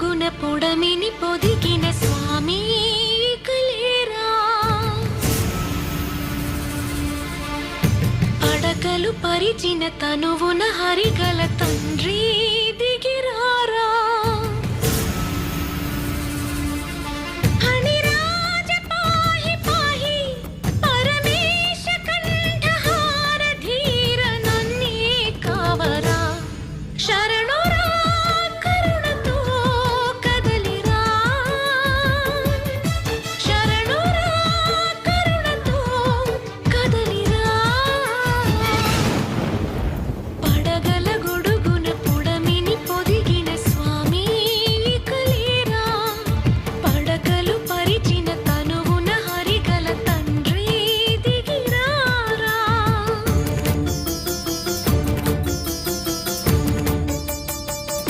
పుడమిని పొదిగిన స్వామి కలేరా పడకలు పరిచిన తనువున హరిగల